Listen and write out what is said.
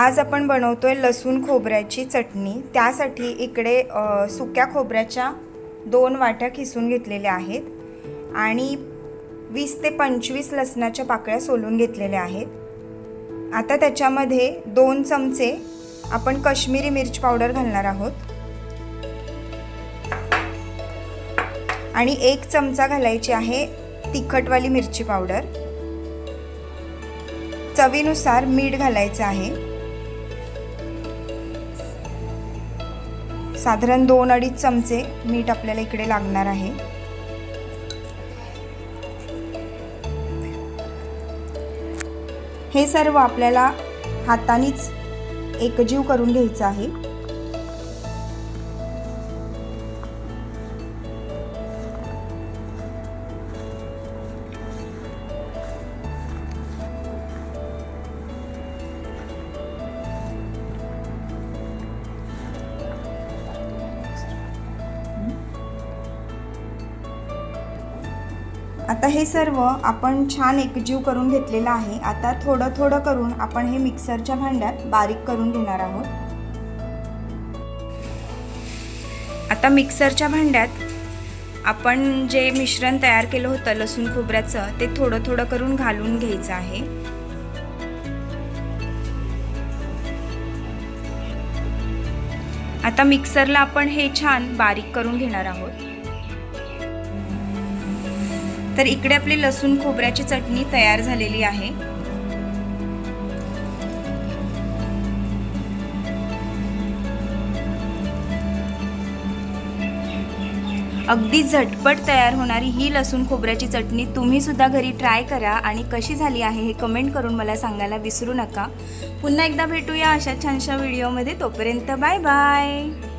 आज आपण बनवतो आहे लसूण खोबऱ्याची चटणी. त्यासाठी इकडे सुक्या खोबऱ्याच्या दोन वाट्या किसून घेतलेल्या आहेत आणि वीस ते पंचवीस लसणाच्या पाकळ्या सोलून घेतलेल्या आहेत. आता त्याच्यामध्ये दोन चमचे आपण काश्मीरी मिरच पावडर घालणार आहोत. आणि एक चमचा घालायची आहे तिखटवाली मिरची पावडर. चवीनुसार मीठ घालायचं आहे. साधारण दोन अडीच चमचे मीठ आपल्याला इकडे लागणार आहे. हे सर्व आपल्याला हातानेच एकजीव करून घ्यायचं आहे. आता हे सर्व आपण छान एकजीव करून घेतलेलं आहे. आता थोडं थोडं करून आपण हे मिक्सरच्या भांड्यात बारीक करून घेणार आहोत. आता मिक्सरच्या भांड्यात आपण जे मिश्रण तयार केलं होतं लसूण खोबऱ्याचं ते थोडं थोडं करून घालून घ्यायचं आहे. आता मिक्सरला आपण हे छान बारीक करून घेणार आहोत. तर इकडे आपली लसूण खोबऱ्याची चटणी तयार झालेली आहे. अगदी झटपट तयार होणारी ही लसूण खोबऱ्याची चटणी तुम्ही सुद्धा घरी ट्राय करा आणि कशी झाली आहे हे कमेंट करून मला सांगायला विसरू नका. पुन्हा एकदा भेटूया अशा छानशा व्हिडिओमध्ये. तोपर्यंत बाय बाय.